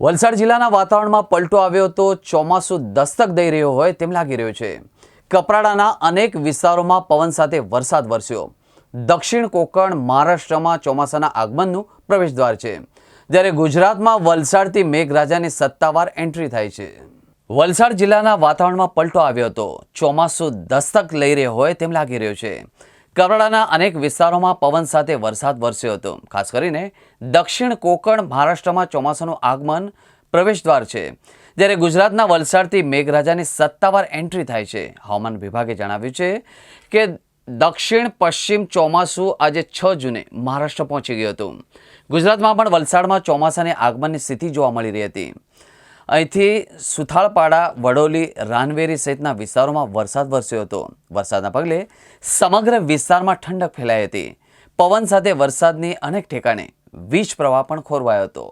વલસાડ જિલ્લાના વાતાવરણમાં પલટો આવ્યો તો ચોમાસું દસ્તક દઈ રહ્યો હોય તેમ લાગી રહ્યું છે. કપરાડાના અનેક વિસ્તારોમાં પવન સાથે વરસાદ વરસ્યો. દક્ષિણ કોકણ, મહારાષ્ટ્રમાં ચોમાસાના આગમનનું પ્રવેશદ્વાર છે. જ્યારે ગુજરાતમાં વલસાડથી મેઘરાજાની સત્તાવાર એન્ટ્રી થાય છે. વલસાડ જિલ્લાના વાતાવરણમાં પલટો આવ્યો હતો ચોમાસું દસ્તક લઈ રહ્યો હોય તેમ લાગી રહ્યું છે. કપરાડાના અનેક વિસ્તારોમાં પવન સાથે વરસાદ વરસ્યો હતો. ખાસ કરીને દક્ષિણ કોકણ મહારાષ્ટ્રમાં ચોમાસાનું આગમન પ્રવેશદ્વાર છે. જ્યારે ગુજરાતના વલસાડથી મેઘરાજાની સત્તાવાર એન્ટ્રી થાય છે. હવામાન વિભાગે જણાવ્યું છે કે દક્ષિણ પશ્ચિમ ચોમાસું આજે છ જૂને મહારાષ્ટ્ર પહોંચી ગયું હતું. ગુજરાતમાં પણ વલસાડમાં ચોમાસાની આગમનની સ્થિતિ જોવા મળી રહી હતી. અહીંથી સુથાળપાડા વડોલી, રાનવેરી સહિતના વિસ્તારોમાં વરસાદ વરસ્યો હતો. વરસાદના પગલે સમગ્ર વિસ્તારમાં ઠંડક ફેલાઈ હતી. પવન સાથે વરસાદની અનેક ઠેકાણે વીજ પ્રવાહ પણ ખોરવાયો હતો.